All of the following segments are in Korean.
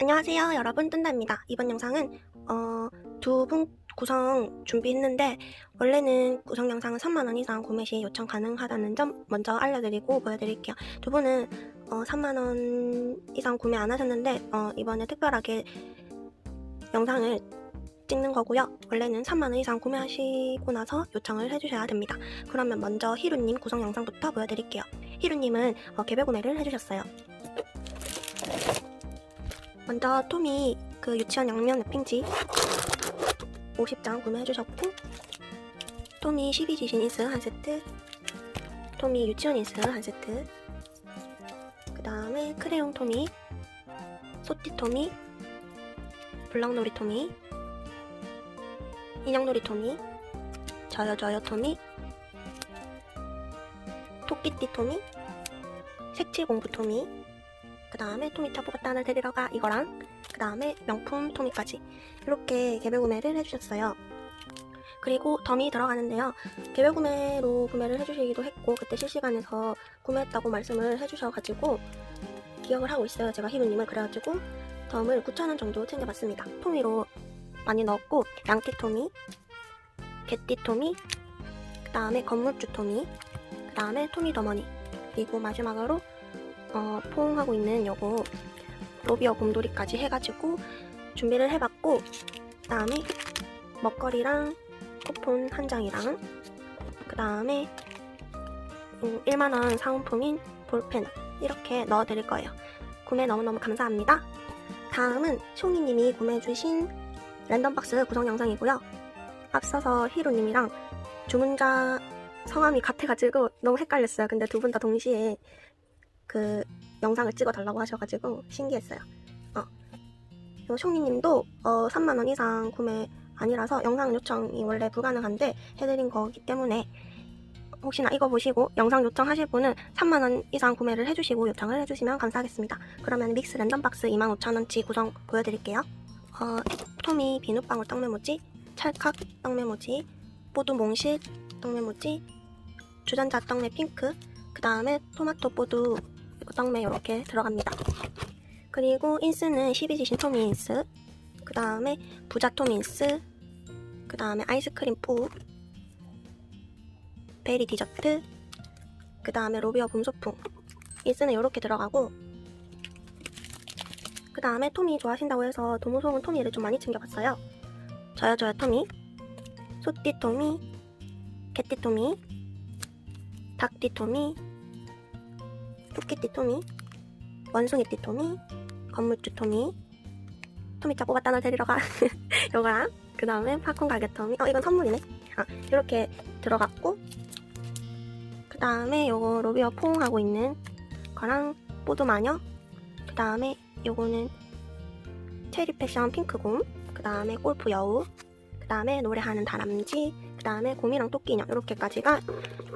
안녕하세요. 여러분 뜬다입니다. 이번 영상은 어, 두분 구성 준비했는데 원래는 구성 영상은 3만원 이상 구매 시 요청 가능하다는 점 먼저 알려드리고 보여드릴게요. 두 분은 어, 3만원 이상 구매 안 하셨는데 어, 이번에 특별하게 영상을 찍는 거고요. 원래는 3만원 이상 구매하시고 나서 요청을 해주셔야 됩니다. 그러면 먼저 히루님 구성 영상부터 보여드릴게요. 히루님은 어, 개별 구매를 해주셨어요 먼저 토미 그 유치원 양면 랩핑지 50장 구매해주셨고 토미 12지신 인스 한 세트 토미 유치원 인스 한 세트 그 다음에 크레용 토미 소띠 토미 블럭놀이 토미 인형놀이 토미 저요 토미 토끼띠 토미 색칠 공부 토미 그 다음에 토미타 뽑았다를 데리러 가 이거랑 그 다음에 명품 토미까지 이렇게 개별 구매를 해주셨어요. 그리고 덤이 들어가는데요. 개별 구매로 구매를 해주시기도 했고 그때 실시간에서 구매했다고 말씀을 해주셔가지고 기억을 하고 있어요. 제가 희루님을 그래가지고 덤을 9,000원 정도 챙겨봤습니다. 토미로 많이 넣었고 양띠 토미, 개띠 토미, 그 다음에 건물주 토미, 그 다음에 토미 더머니 그리고 마지막으로 어, 포옹하고 있는 요거 로비어 곰돌이까지 해가지고 준비를 해봤고 그 다음에 먹거리랑 쿠폰 한 장이랑 그 다음에 1만원 사은품인 볼펜 이렇게 넣어드릴 거예요. 구매 너무너무 감사합니다. 다음은 숑이님이 구매해주신 랜덤박스 구성 영상이고요. 앞서서 히로님이랑 주문자 성함이 같아가지고 너무 헷갈렸어요. 근데 두 분 다 동시에 그 영상을 찍어달라고 하셔가지고 신기했어요. 어. 요 숑이님도 어, 3만원 이상 구매 아니라서 영상 요청이 원래 불가능한데 해드린 거기 때문에 혹시나 이거 보시고 영상 요청하실 분은 3만원 이상 구매를 해주시고 요청을 해주시면 감사하겠습니다. 그러면 믹스 랜덤박스 25,000원치 구성 보여드릴게요. 어, 토미 비눗방울 떡메모지, 찰칵 떡메모지, 뽀드 몽실 떡메모지, 주전자 떡메 핑크, 그 다음에 토마토 뽀드 떡메 이렇게 들어갑니다. 그리고 인스는 12지신 토미 인스, 그 다음에 부자 토미 인스, 그 다음에 아이스크림 뿌, 베리 디저트, 그 다음에 로비어 봄소풍. 인스는 이렇게 들어가고, 그 다음에 토미 좋아하신다고 해서 도무송은 토미를 좀 많이 챙겨봤어요. 저요 저요 토미, 소띠 토미, 개띠 토미, 닭띠 토미, 토끼띠 토미, 원숭이띠 토미, 건물주 토미, 토미자 뽑았다는 데리러 가. 요거랑, 그 다음에 팝콘 가게 토미. 어, 이건 선물이네. 아, 이렇게 들어갔고, 그 다음에 요거 로비어 포옹하고 있는 거랑 뽀드 마녀, 그 다음에 요거는 체리 패션 핑크곰, 그 다음에 골프 여우, 그 다음에 노래하는 다람쥐, 그 다음에 곰이랑 토끼 인형, 이렇게까지가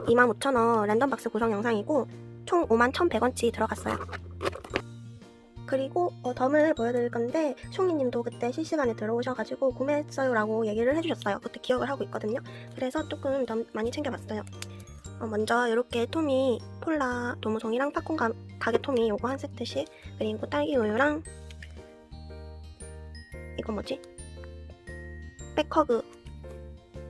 25,000원 랜덤박스 구성 영상이고, 총 51,100원치 들어갔어요. 그리고 어, 덤을 보여드릴 건데 숑이님도 그때 실시간에 들어오셔가지고 구매했어요라고 얘기를 해주셨어요. 그때 기억을 하고 있거든요. 그래서 조금 덤 많이 챙겨봤어요. 어, 먼저 이렇게 토미 폴라 도무송이랑 팝콘 가, 가게 토미 요거 한 세트씩 그리고 딸기 우유랑 이거 뭐지? 백허그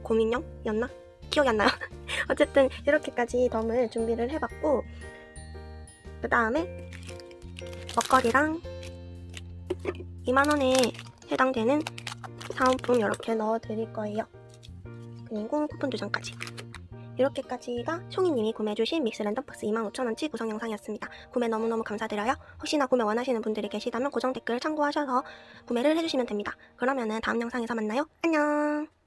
곰인형이었나? 기억이 안 나요. 어쨌든 이렇게까지 덤을 준비를 해봤고 그 다음에 먹거리랑 2만원에 해당되는 사은품 이렇게 넣어드릴 거예요. 그리고 쿠폰 2장까지. 이렇게까지가 숑이님이 구매해주신 믹스 랜덤 박스 25,000원치 구성 영상이었습니다. 구매 너무너무 감사드려요. 혹시나 구매 원하시는 분들이 계시다면 고정 댓글 참고하셔서 구매를 해주시면 됩니다. 그러면은 다음 영상에서 만나요. 안녕!